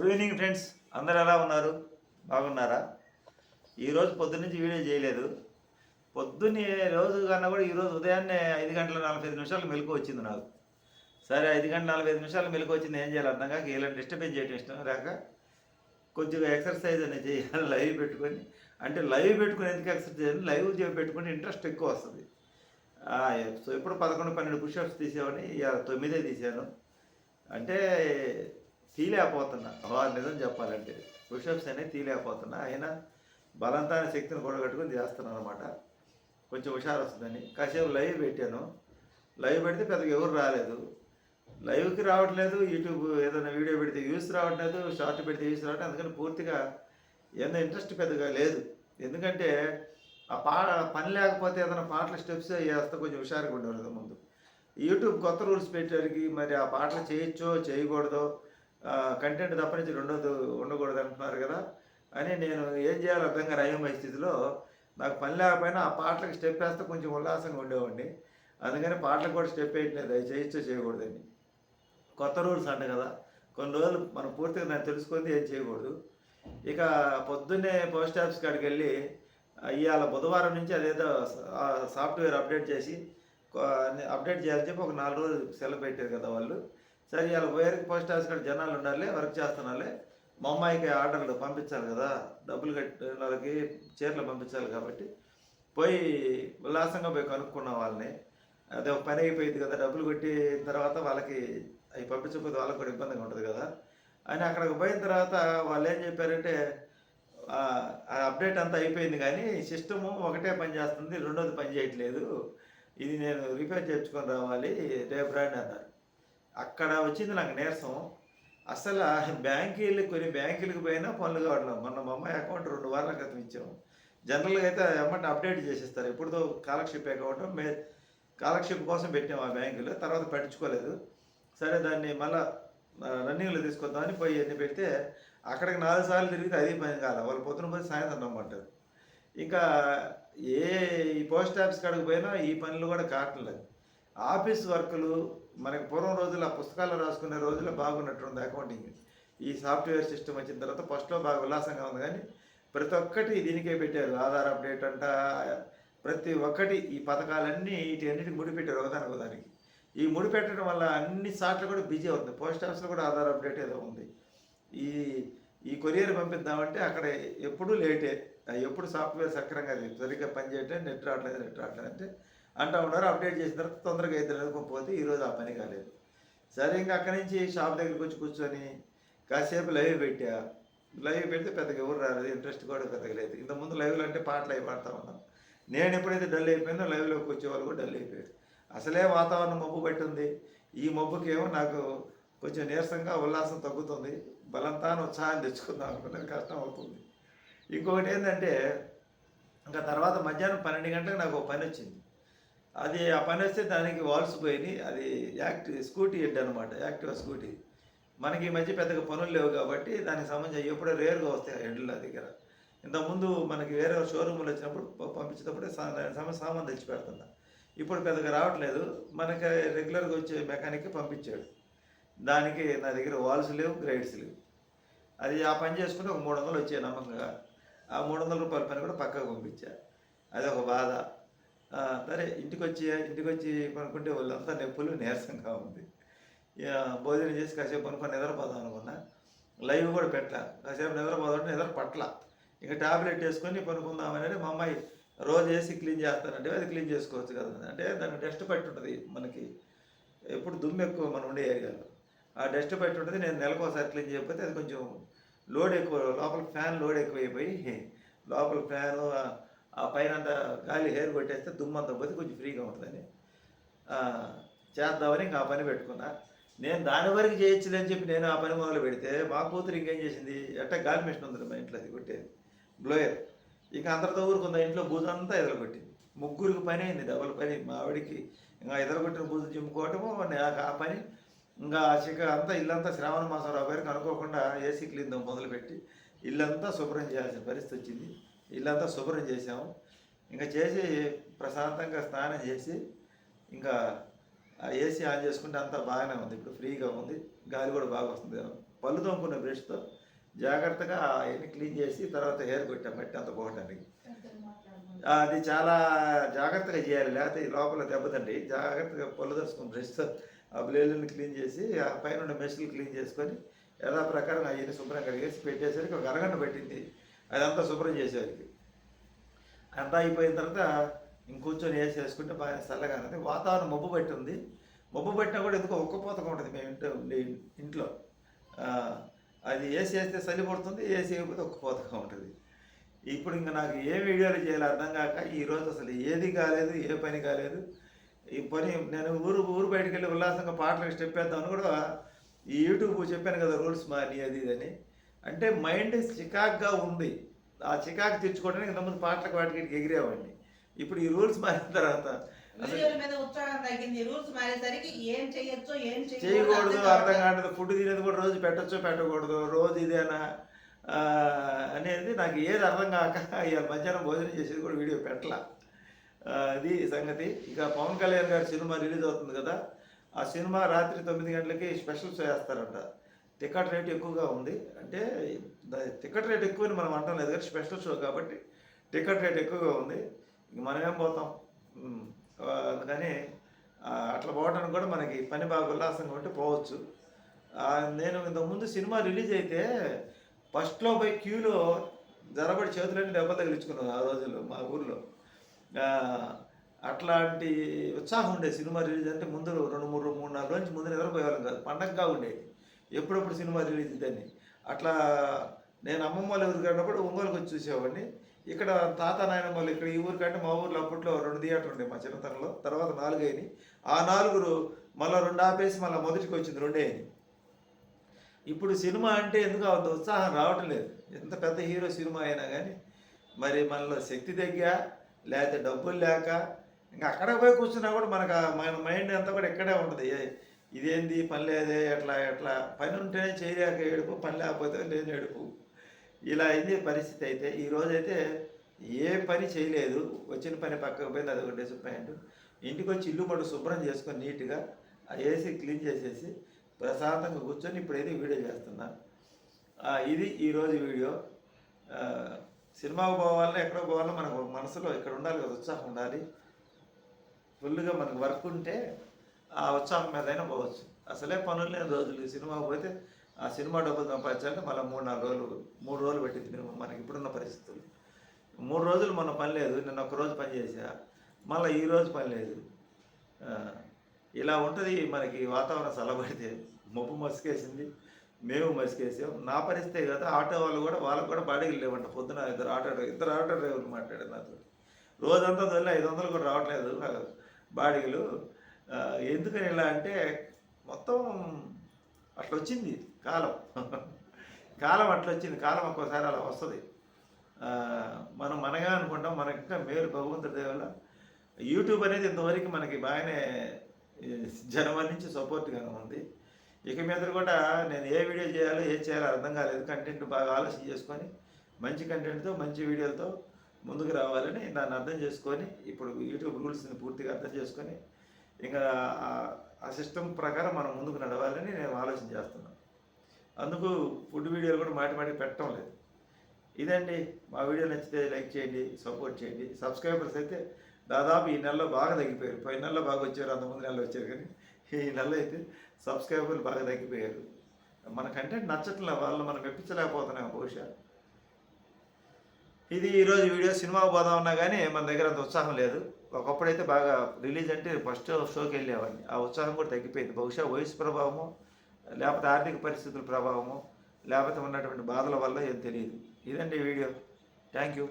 Good evening friends అందరు ఎలా ఉన్నారు? బాగున్నారా? ఈరోజు పొద్దున్నుంచి వీడియో చేయలేదు. పొద్దున్నే రోజు కన్నా కూడా ఈరోజు ఉదయాన్నే ఐదు గంటల నలభై ఐదు నిమిషాలు మెలకు వచ్చింది నాకు. సరే ఐదు గంటల నలభై ఐదు నిమిషాలు మెలకు వచ్చింది ఏం చేయాలి అర్థం కాక ఇలాంటి డిస్టర్బెన్స్ చేయడం ఇష్టం లేక కొద్దిగా ఎక్సర్సైజ్ అనేది చేయాలి లైవ్ పెట్టుకొని. అంటే లైవ్ పెట్టుకుని ఎందుకు ఎక్సర్సైజ్ అని లైవ్ చేసి పెట్టుకుని ఇంట్రెస్ట్ ఎక్కువ వస్తుంది. సో ఇప్పుడు పదకొండు పన్నెండు పుషప్స్ తీసేవని ఇవాళ తొమ్మిదే తీసాను అంటే తీలేకపోతున్నా. వా నిజం చెప్పాలంటే పుషప్స్ అనేది తీలేకపోతున్నా. అయినా బలంతాన శక్తిని కూడగట్టుకుని చేస్తున్నాను అనమాట కొంచెం హుషారు వస్తుందని కాసేపు లైవ్ పెట్టాను. లైవ్ పెడితే పెద్దగా ఎవరు రాలేదు. లైవ్కి రావట్లేదు. యూట్యూబ్ ఏదైనా వీడియో పెడితే వ్యూస్ రావట్లేదు. షార్ట్ పెడితే వ్యూస్ రావట్లేదు. అందుకని పూర్తిగా ఏదో ఇంట్రెస్ట్ పెద్దగా లేదు. ఎందుకంటే ఆ పా పని లేకపోతే ఏదైనా పాటల స్టెప్స్ వేస్తే కొంచెం హుషారుగా ఉండేవాళ్ళు ముందు. యూట్యూబ్ కొత్త రూల్స్ పెట్టడానికి మరి ఆ పాటలు చేయొచ్చో చేయకూడదో కంటెంట్ తప్పనించి రెండోది ఉండకూడదు అంటున్నారు కదా. అని నేను ఏం చేయాలో అర్థం కాని అయోమయ స్థితిలో నాకు పని లేకపోయినా ఆ పాటలకు స్టెప్ వేస్తే కొంచెం ఉల్లాసంగా ఉండేవాడిని. అందుకని పాటలకు కూడా స్టెప్ వేయట్లేదు అది చేయిస్తే చేయకూడదని కొత్త రూల్స్ అంట కదా కొన్ని రోజులు మనం పూర్తిగా నేను తెలుసుకుంది ఏం చేయకూడదు. ఇక పొద్దున్నే పోస్ట్ ఆఫీస్ కాడికి వెళ్ళి ఇవాళ బుధవారం నుంచి అదేదో సాఫ్ట్వేర్ అప్డేట్ చేసి అప్డేట్ చేయాలని చెప్పి ఒక నాలుగు రోజులు సెలవు పెట్టారు కదా వాళ్ళు. సరే ఇవాళ వేరే పోస్ట్ ఆఫీస్ కాడ జనాలు ఉండాలి వర్క్ చేస్తున్నాలే. మా అమ్మాయికి ఆర్డర్లు పంపించాలి కదా డబ్బులు కట్టిన వాళ్ళకి చీరలు పంపించాలి కాబట్టి. పోయి ఉల్లాసంగా పోయి కనుక్కున్న వాళ్ళని. అదే ఒక పని అయిపోయింది కదా డబ్బులు కొట్టిన తర్వాత వాళ్ళకి అవి పంపించకపోతే వాళ్ళకి కూడా ఇబ్బందిగా ఉంటుంది కదా. అని అక్కడికి పోయిన తర్వాత వాళ్ళు ఏం చెప్పారంటే ఆ అప్డేట్ అంతా అయిపోయింది కానీ సిస్టము ఒకటే పని చేస్తుంది రెండోది పని చేయట్లేదు. ఇది నేను రిపేర్ చేయించుకొని రావాలి రేపు రాండి అన్నారు. అక్కడ వచ్చింది నాకు నీరసం. అసలు ఆ బ్యాంకీలు కొన్ని బ్యాంకులకు పోయినా పనులు కావట్లేదు. మొన్న మా అమ్మాయి అకౌంట్ రెండు వారాల క్రితం ఇచ్చాము జనరల్గా అయితే అమౌంట్ అప్డేట్ చేసేస్తారు. ఎప్పుడుదో కాలక్షేప్ అకౌంట్ మే స్కాలర్షిప్ కోసం పెట్టాము ఆ బ్యాంకులో. తర్వాత పట్టించుకోలేదు. సరే దాన్ని మళ్ళా రన్నింగ్లో తీసుకొద్దామని పోయి ఎన్ని పెడితే అక్కడికి నాలుగు సార్లు తిరిగితే అది పని కాదు వాళ్ళు పొద్దున పోయి సాయంత్రం రమ్మంటారు. ఇంకా ఏ ఈ పోస్ట్ ఆఫీస్ కాడికి పోయినా ఈ పనులు కూడా కావట్లేదు. ఆఫీస్ వర్కులు మనకి పూర్వం రోజులు ఆ పుస్తకాలు రాసుకునే రోజుల్లో బాగున్నట్టుంది అకౌంటింగ్. ఈ సాఫ్ట్వేర్ సిస్టమ్ వచ్చిన తర్వాత ఫస్ట్లో బాగా ఉల్లాసంగా ఉంది కానీ ప్రతి ఒక్కటి దీనికే పెట్టారు. ఆధార్ అప్డేట్ అంట ప్రతి ఒక్కటి ఈ పథకాలన్నీ వీటి అన్నిటికి ముడిపెట్టారు ఒకదానికి ఒకదానికి. ఈ ముడిపెట్టడం వల్ల అన్ని సార్లు కూడా బిజీ అవుతుంది. పోస్ట్ ఆఫీస్లో కూడా ఆధార్ అప్డేట్ ఏదో ఉంది. ఈ ఈ కొరియర్ పంపిద్దామంటే అక్కడ ఎప్పుడూ లేటే. ఎప్పుడు సాఫ్ట్వేర్ సక్రంగా లేదు. సరిగ్గా పనిచేయటం నెట్ రావట్లేదు నెట్ రావట్లేదు అంటే అంటూ ఉన్నారు. అప్డేట్ చేసిన తర్వాత తొందరగా అయితే పోతే ఈరోజు ఆ పని కాలేదు. సరే ఇంకా అక్కడి నుంచి షాప్ దగ్గరికి వచ్చి కూర్చొని కాసేపు లైవ్ పెట్టా. లైవ్ పెడితే పెద్దగా ఎవరు రాలేదు. ఇంట్రెస్ట్ కూడా పెద్దగా లేదు. ఇంతకుముందు లైవ్లో అంటే పాటలు అవి పాడుతూ ఉన్నాం. నేను ఎప్పుడైతే డల్ అయిపోయిందో లైవ్లోకి వచ్చేవాళ్ళు కూడా డల్ అయిపోయారు. అసలే వాతావరణం మబ్బు పట్టింది. ఈ మబ్బుకేమో నాకు కొంచెం నీరసంగా ఉల్లాసం తగ్గుతుంది. బలంతాన ఉత్సాహం తెచ్చుకుందాం అనుకున్నది కష్టం అవుతుంది. ఇంకొకటి ఏంటంటే ఇంకా తర్వాత మధ్యాహ్నం పన్నెండు గంటలకు నాకు ఒక పని వచ్చింది. అది ఆ పని వస్తే దానికి వాల్స్ పోయినాయి. అది యాక్టివ్ స్కూటీ హెడ్ అనమాట యాక్టివ్ స్కూటీ. మనకి ఈ మధ్య పెద్దగా పనులు లేవు కాబట్టి దానికి సంబంధించి ఎప్పుడో రేరుగా వస్తాయి ఆ హెడ్ల దగ్గర. ఇంతకుముందు మనకి వేరే షోరూములు వచ్చినప్పుడు పంపించేటప్పుడు సామాన్ తెచ్చి పెడుతున్నా. ఇప్పుడు పెద్దగా రావట్లేదు. మనకి రెగ్యులర్గా వచ్చే మెకానిక్ పంపించాడు. దానికి నా దగ్గర వాల్స్ లేవు గ్రైడ్స్ లేవు. అది ఆ పని చేసుకుంటే ఒక మూడు వందలు వచ్చాయి నమ్మకంగా. ఆ మూడు వందల రూపాయల పని కూడా పక్కకు పంపించా. అది ఒక బాధ. సరే ఇంటికి వచ్చి ఇంటికి వచ్చి పనుకుంటే వాళ్ళంతా నొప్పులు నీరసంగా ఉంది. ఇక భోజనం చేసి కాసేపు పనుకొని నిద్రపోదాం అనుకున్నా. లైవ్ కూడా పెట్టలా. కాసేపు నిద్రపోదాం నిద్ర పట్ల ఇంకా టాబ్లెట్ వేసుకొని పనుకుందామని మా అమ్మాయి రోజు వేసి క్లీన్ చేస్తానంటే అది క్లీన్ చేసుకోవచ్చు కదా. అంటే దానికి డస్ట్ పట్టి ఉంటుంది మనకి. ఎప్పుడు దుమ్ము ఎక్కువ మనం ఉండే ఏరియాలో. ఆ డస్ట్ పట్టి ఉంటుంది నేను నెలకు ఒకసారి క్లీన్ చేయకపోతే అది కొంచెం లోడ్ ఎక్కువ లోపల ఫ్యాన్ లోడ్ ఎక్కువ అయిపోయి లోపల ఫ్యాను ఆ పైన గాలి హెయిర్ కొట్టేస్తే దుమ్మంతా పోతే కొంచెం ఫ్రీగా ఉంటుందని. చేద్దామని ఇంకా ఆ పని పెట్టుకున్నా. నేను దాని వరకు చేయొచ్చులే అని చెప్పి నేను ఆ పని మొదలు పెడితే మా కూతురు ఇంకేం చేసింది? ఎట్ట గాలి మిషన్ ఉంది మా ఇంట్లో అది కొట్టేది. బ్లోయర్. ఇంకా అందరితో ఊరుకుందా. ఇంట్లో బూజంతా ఎదరగొట్టింది. ముగ్గురికి పని అయింది. డబల్ పని. మా ఆవిడికి ఇంకా ఎదరగొట్టిన బూజు చిమ్ముకోవటము నాకు ఆ పని. ఇంకా చిక అంతా ఇల్లంతా శ్రావణ మాసం రాబోయేకి అనుకోకుండా ఏసీ క్లీన్ మొదలుపెట్టి ఇల్లంతా శుభ్రం చేయాల్సిన పరిస్థితి వచ్చింది. ఇల్లంతా శుభ్రం చేసాము ఇంకా చేసి ప్రశాంతంగా స్నానం చేసి ఇంకా ఆ ఏసీ ఆన్ చేసుకుంటే అంతా బాగానే ఉంది. ఇప్పుడు ఫ్రీగా ఉంది. గాలి కూడా బాగా వస్తుంది. పళ్ళు తోముకునే బ్రష్తో జాగ్రత్తగా అవన్నీ క్లీన్ చేసి తర్వాత హెయిర్ కొట్టాం. మట్టి అంత పోవటానికి అది చాలా జాగ్రత్తగా చేయాలి. లేకపోతే లోపల దెబ్బతండి జాగ్రత్తగా పళ్ళు దోసుకుని బ్రష్తో ఆ బ్లేడ్ని క్లీన్ చేసి ఆ పైన ఉన్న మెషిన్లు క్లీన్ చేసుకొని యథా ప్రకారం అవన్నీ శుభ్రం కడిగేసి పెట్టేసరికి ఒక అరగంట పెట్టింది. అదంతా శుభ్రం చేసేవారికి అంతా అయిపోయిన తర్వాత ఇంకొంచెం వేసి వేసుకుంటే బాగా చల్లగా ఉంది వాతావరణం మబ్బు పట్టి ఉంది మబ్బు పట్టినా కూడా ఎందుకో ఒక్కపోతగా ఉంటుంది మేము ఇంట్లో ఉండే ఇంట్లో. అది ఏసీ వేస్తే చలి పడుతుంది ఏసీ అయిపోతే ఒక్కపోతగా ఉంటుంది. ఇప్పుడు ఇంకా నాకు ఏ వీడియోలు చేయాలో అర్థం కాక ఈరోజు అసలు ఏది కాలేదు ఏ పని కాలేదు. ఈ పని నేను ఊరు ఊరు బయటకు వెళ్ళి ఉల్లాసంగా పాటలకు స్టెప్ వేద్దామని కూడా ఈ యూట్యూబ్ చెప్పాను కదా రూల్స్ మారి అది ఇది అని. అంటే మైండ్ చికాక్గా ఉంది. ఆ చికాకు తెచ్చుకోవడానికి ఇంతకుముందు పాటలకు వాటికి ఎగిరేవాడిని. ఇప్పుడు ఈ రూల్స్ మారిన తర్వాత చేయకూడదు అర్థం కావట్లేదు. ఫుడ్ తినేది కూడా రోజు పెట్టచ్చో పెట్టకూడదు రోజు ఇదేనా అనేది నాకు ఏది అర్థం కాక ఇవాళ మధ్యాహ్నం భోజనం చేసేది కూడా వీడియో పెట్టలా. అది సంగతి. ఇక పవన్ కళ్యాణ్ గారి సినిమా రిలీజ్ అవుతుంది కదా. ఆ సినిమా రాత్రి తొమ్మిది గంటలకి స్పెషల్ షో వేస్తారంట టికెట్ రేట్ ఎక్కువగా ఉంది. అంటే టికెట్ రేట్ ఎక్కువని మనం అంటాం లేదు కానీ స్పెషల్ షో కాబట్టి టికెట్ రేట్ ఎక్కువగా ఉంది. ఇంక మనమేం పోతాం? అందుకని అట్లా పోవడానికి కూడా మనకి పని బాగా ఉల్లాసంగా ఉంటే పోవచ్చు. నేను ఇంతకుముందు సినిమా రిలీజ్ అయితే ఫస్ట్లో పోయి క్యూలో జరబడి చేతులన్నీ దెబ్బ తగిలించుకున్నాను ఆ రోజుల్లో మా ఊర్లో. అట్లాంటి ఉత్సాహం ఉండేది సినిమా రిలీజ్ అంటే ముందు రెండు మూడు మూడు నాలుగు రోజు ముందు నిద్రపోయేవాళ్ళం కాదు పండగగా ఉండేది. ఎప్పుడప్పుడు సినిమా రిలీజ్ దాన్ని. అట్లా నేను అమ్మమ్మ వాళ్ళ ఊరికి వెళ్ళినప్పుడు ఒంగోలుకి వచ్చి చూసేవాడిని. ఇక్కడ తాత నాయనమ్మ వాళ్ళు ఇక్కడ ఈ ఊరికంటే మా ఊర్లో అప్పట్లో రెండు థియేటర్లు ఉండే మా చిన్నతనంలో. తర్వాత నాలుగు అయినాయి. ఆ నాలుగురు మళ్ళీ రెండు ఆపేసి మళ్ళీ మొదటికి వచ్చింది రెండే అయినాయి. ఇప్పుడు సినిమా అంటే ఎందుకు అంత ఉత్సాహం రావటం లేదు. ఎంత పెద్ద హీరో సినిమా అయినా కానీ మరి మనలో శక్తి తగ్గా లేకపోతే డబ్బులు లేక ఇంకా అక్కడ పోయి కూర్చున్నా కూడా మనకు మన మైండ్ అంతా కూడా ఇక్కడే ఉంటుంది ఏ- ఇదేంది పని లేదే ఎట్లా ఎట్లా? పని ఉంటేనే చేయలేక ఏడుపు పని లేకపోతే లేని ఏడుపు. ఇలా అయింది పరిస్థితి అయితే. ఈరోజైతే ఏ పని చేయలేదు. వచ్చిన పని పక్కకు పోయింది అది ఒకటి ప్యాంటు ఇంటికి వచ్చి ఇల్లు మటు శుభ్రం చేసుకొని నీట్గా ఆ ఏసీ క్లీన్ చేసేసి ప్రశాంతంగా కూర్చొని ఇప్పుడైతే వీడియో చేస్తున్నా. ఇది ఈరోజు వీడియో. సినిమాకు పోవాలన్నా ఎక్కడో పోవాలన్నా మనకు మనసులో ఇక్కడ ఉండాలి కదా ఉత్సాహం ఉండాలి. ఫుల్గా మనకు వర్క్ ఉంటే ఆ ఉత్సాహం మీద అయినా పోవచ్చు. అసలే పనులు లేని రోజులు. సినిమాకి పోతే ఆ సినిమా డబ్బులు సంపాదించాలంటే మళ్ళీ మూడు నాలుగు రోజులు మూడు రోజులు పెట్టింది మినిమం మనకి ఇప్పుడున్న పరిస్థితులు. మూడు రోజులు మొన్న పని లేదు. నిన్న ఒక రోజు పని చేసా మళ్ళీ ఈ రోజు పని లేదు. ఇలా ఉంటుంది మనకి వాతావరణం చల్లబడితే. మబ్బు మసికేసింది. మేము మసికేసాం. నా పరిస్థితే కదా ఆటో వాళ్ళు కూడా వాళ్ళకు కూడా బాడీలు లేవంట. పొద్దున ఇద్దరు ఆటో ఇద్దరు ఆటో డ్రైవర్లు మాట్లాడారు నాతో. రోజంతా తొలి ఐదు వందలు కూడా రావట్లేదు. నాకు బాడీలు ఎందుకని ఇలా అంటే మొత్తం అట్లా వచ్చింది కాలం. కాలం అట్లా వచ్చింది కాలం ఒక్కోసారి అలా వస్తుంది. మనం మనగా అనుకుంటాం మనకి ఇంకా మేలు భగవంతుడి దేవల యూట్యూబ్ అనేది ఇంతవరకు మనకి బాగానే ఈ జనవరి నుంచి సపోర్ట్గానే ఉంది. ఇక మీద కూడా నేను ఏ వీడియో చేయాలో ఏం చేయాలో అర్థం కాలేదు. కంటెంట్ బాగా ఆలోచన చేసుకొని మంచి కంటెంట్తో మంచి వీడియోలతో ముందుకు రావాలని దాన్ని అర్థం చేసుకొని ఇప్పుడు యూట్యూబ్ రూల్స్ని పూర్తిగా అర్థం చేసుకొని ఇంకా ఆ- సిస్టమ్ ప్రకారం మనం ముందుకు నడవాలని నేను ఆలోచన చేస్తున్నాను. అందుకు ఫుడ్ వీడియోలు కూడా మాటి మాటికి పెట్టడం లేదు. ఇదండి. మా వీడియో నచ్చితే లైక్ చేయండి సపోర్ట్ చేయండి. సబ్స్క్రైబర్స్ అయితే దాదాపు ఈ నెలలో బాగా తగ్గిపోయారు. పోయిన నెలలో బాగా వచ్చారు అంతకుముందు నెలలో వచ్చారు కానీ ఈ నెలలో అయితే సబ్స్క్రైబర్లు బాగా తగ్గిపోయారు. మన కంటెంట్ నచ్చట్లే వాళ్ళు మనం మెప్పించలేకపోతున్నాం బహుశా. ఇది ఈరోజు వీడియో సినిమాకు పోదాం ఉన్నా కానీ మన దగ్గర అంత ఉత్సాహం లేదు. ఒకప్పుడైతే బాగా రిలీజ్ అంటే ఫస్ట్ షోకి వెళ్ళేవాడిని. ఆ ఉత్సాహం కూడా తగ్గిపోయింది. బహుశా వయసు ప్రభావము లేకపోతే ఆర్థిక పరిస్థితుల ప్రభావము లేకపోతే ఉన్నటువంటి బాధల వల్ల ఏం తెలియదు. ఇదండి వీడియో. Thank you.